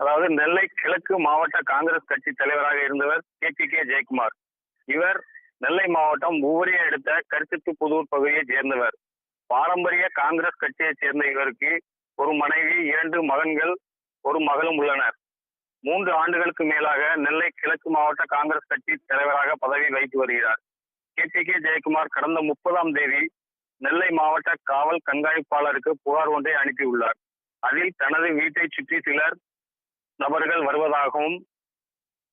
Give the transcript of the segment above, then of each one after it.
அதாவது நெல்லை கிழக்கு மாவட்ட காங்கிரஸ் கட்சி தலைவராக இருந்தவர் கே பி கே ஜெயக்குமார். இவர் நெல்லை மாவட்டம் ஊவரியை அடுத்த கருத்துத்து புதூர் பகுதியைச் சேர்ந்தவர். பாரம்பரிய காங்கிரஸ் கட்சியைச் சேர்ந்த இவருக்கு ஒரு மனைவி இரண்டு மகன்கள் ஒரு மகளும் உள்ளனர். மூன்று ஆண்டுகளுக்கு மேலாக நெல்லை கிழக்கு மாவட்ட காங்கிரஸ் கட்சி தலைவராக பதவி வகித்து வருகிறார். கே பி கே ஜெயக்குமார் கடந்த முப்பதாம் தேதி நெல்லை மாவட்ட காவல் கண்காணிப்பாளருக்கு புகார் ஒன்றை அனுப்பியுள்ளார். அதில் தனது வீட்டை சுற்றி சிலர் நபர்கள் வருவதாகவும்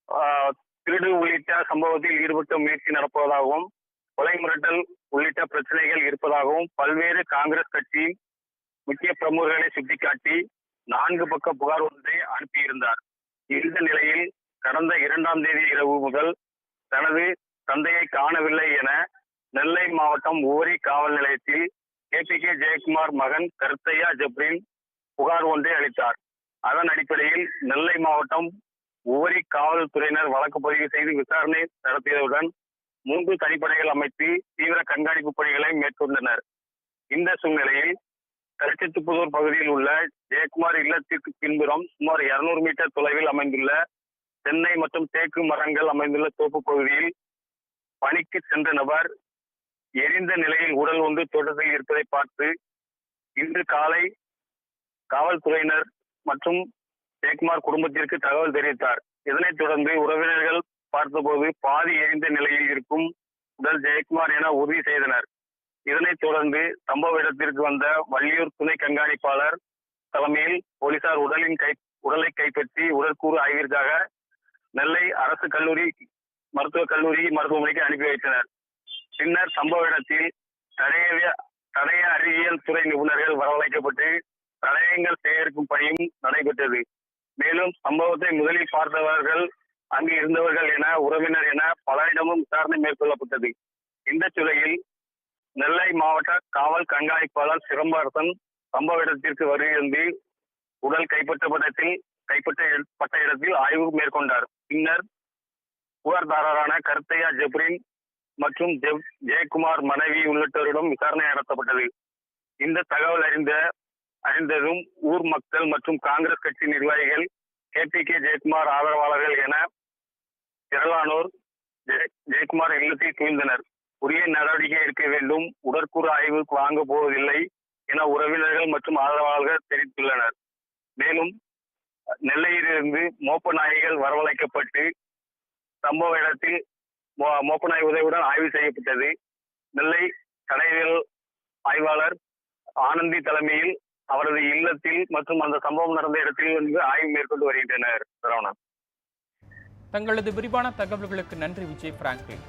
ஆஹ், திருடு உள்ளிட்ட சம்பவத்தில் ஈடுபட்டு முயற்சி நடப்பதாகவும் கொலை மிரட்டல் உள்ளிட்ட பிரச்சனைகள் இருப்பதாகவும் பல்வேறு காங்கிரஸ் கட்சியின் முக்கிய பிரமுகர்களை சுட்டிக்காட்டி நான்கு பக்க புகார் ஒன்றை அனுப்பியிருந்தார். இந்த நிலையில் கடந்த இரண்டாம் தேதி இரவு முதல் தனது தந்தையை காணவில்லை என நெல்லை மாவட்டம் ஓரி காவல் நிலையத்தில் கே பி கே ஜெயக்குமார் மகன் கருத்தையா ஜப்ரின் புகார் ஒன்றை அளித்தார். அதன் அடிப்படையில் நெல்லை மாவட்டம் உவரி காவல்துறையினர் வழக்கு பதிவு செய்து விசாரணை நடத்தியதுடன் மூன்று தனிப்படைகள் அமைத்து தீவிர கண்காணிப்பு பணிகளை மேற்கொண்டனர். இந்த சூழ்நிலையில் கரிச்சத்துப்புதூர் பகுதியில் உள்ள ஜெயக்குமார் இல்லத்திற்கு பின்புறம் சுமார் 200 மீட்டர் தொலைவில் அமைந்துள்ள தென்னை மற்றும் தேக்கு மரங்கள் அமைந்துள்ள தோப்பு பகுதியில் பணிக்கு சென்ற நபர் எரிந்த நிலையில் உடல் ஒன்று தோட்டத்தில் இருப்பதை பார்த்து இன்று காலை காவல்துறையினர் மற்றும் ஜெயக்குமார் குடும்பத்திற்கு தகவல் தெரிவித்தார். இதனைத் தொடர்ந்து உறவினர்கள் பார்த்தபோது பாதி எரிந்த நிலையில் இருக்கும் உடல் ஜெயக்குமார் என உறுதி செய்தனர். இதனைத் தொடர்ந்து சம்பவ இடத்திற்கு வந்த வள்ளியூர் துணை கண்காணிப்பாளர் தலைமையில் போலீசார் உடலின் கை உடலை கைப்பற்றி உடற்கூறு ஆய்விற்காக நெல்லை அரசு கல்லூரி மருத்துவக் கல்லூரி மருத்துவமனைக்கு அனுப்பி வைத்தனர். பின்னர் சம்பவ இடத்தில் தடய தடைய அறிவியல் துறை நிபுணர்கள் வரவழைக்கப்பட்டு தடயங்கள் சேகரிக்கும் பணியும் நடைபெற்றது. மேலும் சம்பவத்தை முதலில் பார்த்தவர்கள் அங்கு இருந்தவர்கள் என உறவினர் என பலரிடமும் விசாரணை மேற்கொள்ளப்பட்டது. இந்த சூழலில் நெல்லை மாவட்ட காவல் கண்காணிப்பாளர் சிதம்பரசன் சம்பவ இடத்திற்கு வருகிறது உடல் கைப்பற்றப்பட்டத்தில் கைப்பற்றப்பட்ட இடத்தில் ஆய்வு மேற்கொண்டார். பின்னர் புகார்தாரரான கருத்தையா ஜெப்ரின் மற்றும் ஜெப்- ஜெயக்குமார் மனைவி உள்ளிட்டோரிடம் விசாரணை நடத்தப்பட்டது. இந்த தகவல் அறிந்த அறிந்ததும் ஊர் மக்கள் மற்றும் காங்கிரஸ் கட்சி நிர்வாகிகள் கே பி கே ஜெயக்குமார் ஆதரவாளர்கள் என திரளானோர் ஜெய- ஜெயக்குமார் இல்லத்தை குவிந்தனர். உரிய நடவடிக்கை எடுக்க வேண்டும். உடற்கூறு ஆய்வுக்கு வாங்க போவதில்லை என உறவினர்கள் மற்றும் ஆதரவாளர்கள் தெரிவித்துள்ளனர். மேலும் நெல்லையிலிருந்து மோப்ப நாய்கள் வரவழைக்கப்பட்டு சம்பவ இடத்தில் மோ- மோப்ப நாய் உதவியுடன் ஆய்வு செய்யப்பட்டது. நெல்லை தடயவியல் ஆய்வாளர் ஆனந்தி தலைமையில் அவரது இல்லத்தில் மற்றும் அந்த சம்பவம் நடந்த இடத்தில் வந்து ஆய்வு மேற்கொண்டு வருகின்றனர் சரவணன் தங்களது விரிவான தகவல்களுக்கு நன்றி விஜய் பிராங்க்லின்.